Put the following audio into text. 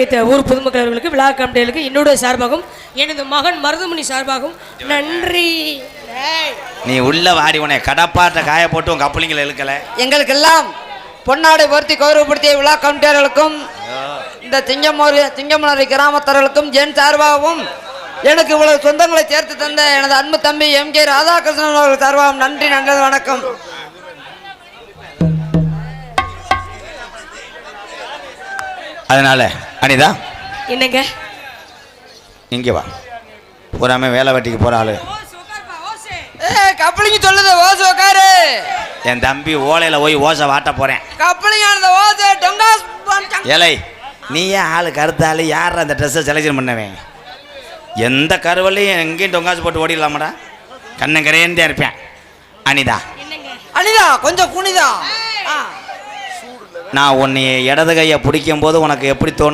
வைத்த ஊர் பொதுமக்கள் அவர்களுக்கு விழா கமிட்டிகளுக்கு என்னுடைய சார்பாகவும் எனது மகன் மருதமணி சார்பாகவும் நன்றி. நீ உள்ள வாடி உன்னை கடப்பாட்ட காய போட்டு உன் கப்பலிங்களை இழுக்கல. எங்களுக்கெல்லாம் பொன்னாடை பொருத்தி கௌரவப்படுத்திய விழா கமிட்டியாளர்களுக்கும் இந்த திங்கமூரி திங்கமலரி கிராமத்தர்களுக்கும் என் சார்பாகவும் எனக்கு இவ்வளவு சொந்தங்களை சேர்த்து தந்த எனது அன்பு தம்பி எம் கே ராதாகிருஷ்ணன் அவர்கள் சார்பாகவும் நன்றி நல்லது வணக்கம். அதனால அனிதா? என்னங்க? இங்கே வா. பூராமே வேலை வெட்டிக்கு போற ஆளு. ஏ கப்பலிங்க சொல்லுது ஓசு உக்காரு என் தம்பி ஓலையில போய் ஓசை வாட்ட போறேன். கப்பலிங்க அந்த ஓசு டொங்காஸ். ஏலை நீ ஏன் ஆளு கருத்தாளு? யார் அந்த ட்ரெஸ்ஸை செலக்ஷன் பண்ணவன் எந்த கருவலையும் எங்கேயும் டொங்காசு போட்டு ஓடிடலாமாடா? கண்ணங்கரேந்தே இருப்பேன். அனிதா. அனிதா கொஞ்சம் குனிதா. ஆ. நான் உன்னை இடது கையை பிடிக்கும் போது உனக்கு எப்படி தோணும்